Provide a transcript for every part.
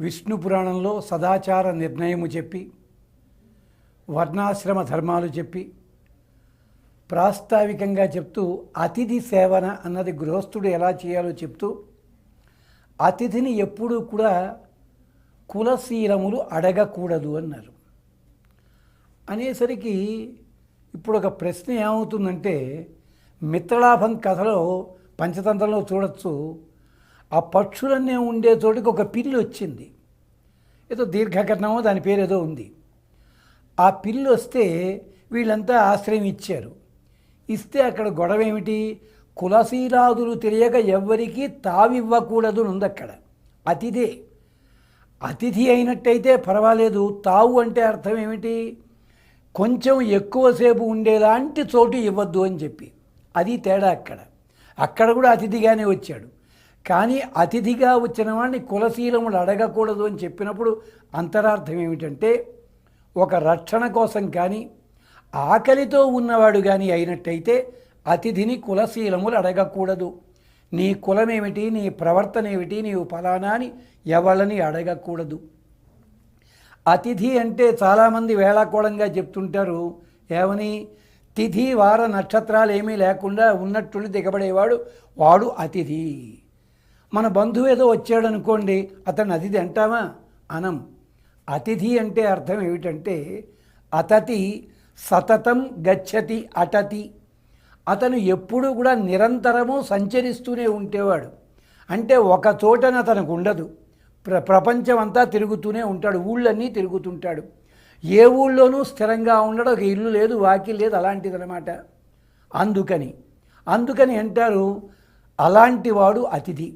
విష్ణు పురాణంలో సదాచార నిర్ణయము చెప్పి వర్ణాశ్రమ ధర్మాలు చెప్పి ప్రాస్తావికంగా చెప్తూ అతిథి సేవన అన్నది గృహస్థుడు ఎలా చేయాలో చెప్తూ అతిథిని ఎప్పుడూ కూడా కులశీలములు అడగకూడదు అన్నారు. అనేసరికి ఇప్పుడు ఒక ప్రశ్న ఏమవుతుందంటే మిత్రలాభం కథలో పంచతంత్రంలో చూడొచ్చు ఆ పక్షులన్నీ ఉండే చోటికి ఒక పిల్లి వచ్చింది. ఏదో దీర్ఘకరణమో దాని పేరు ఏదో ఉంది. ఆ పిల్లి వస్తే వీళ్ళంతా ఆశ్రయం ఇచ్చారు. ఇస్తే అక్కడ గొడవ ఏమిటి కులశీలాదులు తెలియక ఎవ్వరికీ తావివ్వకూడదు అని ఉంది అక్కడ. అతిథే. అతిథి అయినట్టయితే పర్వాలేదు. తావు అంటే అర్థం ఏమిటి? కొంచెం ఎక్కువసేపు ఉండేలాంటి చోటు ఇవ్వద్దు అని చెప్పి. అది తేడా అక్కడ. అక్కడ కూడా అతిథిగానే వచ్చాడు. కానీ అతిథిగా వచ్చిన వాడిని కులశీలములు అడగకూడదు అని చెప్పినప్పుడు అంతరార్థం ఏమిటంటే ఒక రక్షణ కోసం కానీ ఆకలితో ఉన్నవాడు కానీ అయినట్టయితే అతిథిని కులశీలములు అడగకూడదు. నీ కులమేమిటి నీ ప్రవర్తన ఏమిటి నీవు ఫలానా అని ఎవళ్ళని అడగకూడదు. అతిథి అంటే చాలామంది వేళాకోళంగా చెప్తుంటారు ఏమని? తిథి వార నక్షత్రాలు ఏమీ లేకుండా ఉన్నట్టుండి దిగబడేవాడు వాడు అతిథి. మన బంధువు ఏదో వచ్చాడు అనుకోండి అతను అతిథి అంటామా? అనం. అతిథి అంటే అర్థం ఏమిటంటే అతతి సతతం గచ్చతి అటతి. అతను ఎప్పుడూ కూడా నిరంతరము సంచరిస్తూనే ఉండేవాడు. అంటే ఒక చోటన తనకు ఉండదు. ప్ర ప్రపంచం అంతా తిరుగుతూనే ఉంటాడు ఊళ్ళన్నీ తిరుగుతుంటాడు. ఏ ఊళ్ళోనూ స్థిరంగా ఉండడం ఒక ఇల్లు లేదు వాకి లేదు అలాంటిదనమాట అందుకని అందుకని అంటారు అలాంటి వాడు అతిథి.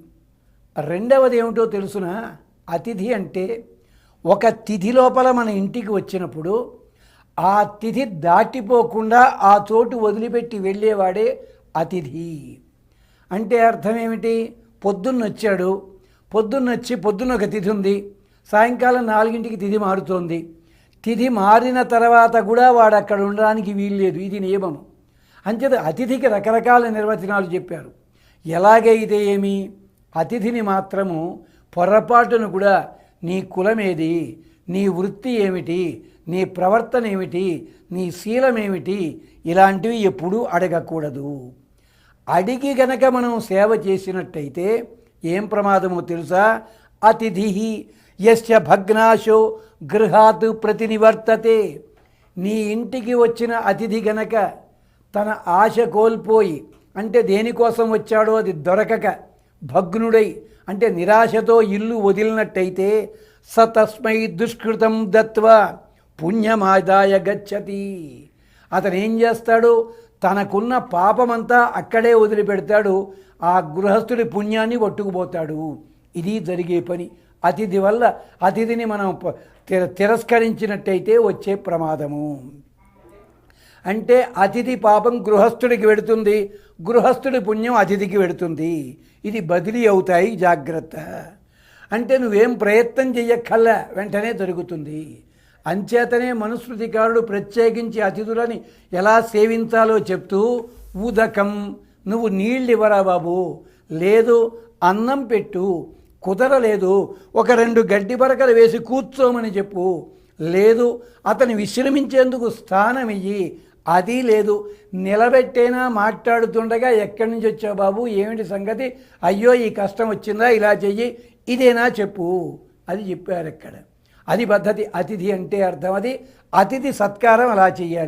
రెండవది ఏమిటో తెలుసున? అతిథి అంటే ఒక తిథి లోపల మన ఇంటికి వచ్చినప్పుడు ఆ తిథి దాటిపోకుండా ఆ చోటు వదిలిపెట్టి వెళ్ళేవాడే అతిథి. అంటే అర్థం ఏమిటి? పొద్దున్న వచ్చాడు. పొద్దున్న వచ్చి పొద్దున్న ఒక తిథి ఉంది. సాయంకాలం నాలుగింటికి తిథి మారుతోంది. తిథి మారిన తర్వాత కూడా వాడు అక్కడ ఉండడానికి వీల్లేదు. ఇది నియమం అంచేత అతిథికి రకరకాల నిర్వచనాలు చెప్పారు. ఎలాగైతే ఏమి? అతిథిని మాత్రము పొరపాటును కూడా నీ కులమేది? నీ వృత్తి ఏమిటి? నీ ప్రవర్తన ఏమిటి? నీ శీలమేమిటి ఇలాంటివి ఎప్పుడూ అడగకూడదు. అడిగి గనక మనం సేవ చేసినట్టయితే ఏం ప్రమాదమో తెలుసా? అతిథి యస్య భగ్నాశో గృహాత్ ప్రతినివర్తతే. నీ ఇంటికి వచ్చిన అతిథి గనక తన ఆశ కోల్పోయి అంటే దేనికోసం వచ్చాడో అది దొరకక భగ్నుడై అంటే నిరాశతో ఇల్లు వదిలినట్టయితే సతస్మై దుష్కృతం దత్వ పుణ్యమాదాయ గచ్చతి. అతను ఏం చేస్తాడు? తనకున్న పాపమంతా అక్కడే వదిలిపెడతాడు. ఆ గృహస్థుడి పుణ్యాన్ని పట్టుకుపోతాడు. ఇది జరిగే పని. అతిథి వల్ల అతిథిని మనం ప- తిర- తిరస్కరించినట్టయితే వచ్చే ప్రమాదము. అంటే అతిథి పాపం గృహస్థుడికి వెడుతుంది గృహస్థుడి పుణ్యం అతిథికి వెడుతుంది. ఇది బదిలీ అవుతాయి జాగ్రత్త. అంటే నువ్వేం ప్రయత్నం చెయ్యక్కల్లా వెంటనే జరుగుతుంది. అంచేతనే మనుస్మృతికారుడు ప్రత్యేకించి అతిథులని ఎలా సేవించాలో చెప్తూ ఉదకం నువ్వు నీళ్ళు ఇవ్వరా బాబు లేదు అన్నం పెట్టు కుదరలేదు ఒక రెండు గడ్డి పరకలు వేసి కూర్చోమని చెప్పు లేదు. అతని విశ్రమించేందుకు స్థానం ఇయ్యి అది లేదు. నిలబెట్టేనా మాట్లాడుతుండగా ఎక్కడి నుంచి వచ్చావు బాబు? ఏమిటి సంగతి? అయ్యో ఈ కష్టం వచ్చిందా? ఇలా చెయ్యి. ఇదేనా చెప్పు. అది చెప్పారు ఇక్కడ అది పద్ధతి. అతిథి అంటే అర్థం అది. అతిథి సత్కారం అలా చెయ్యాలి.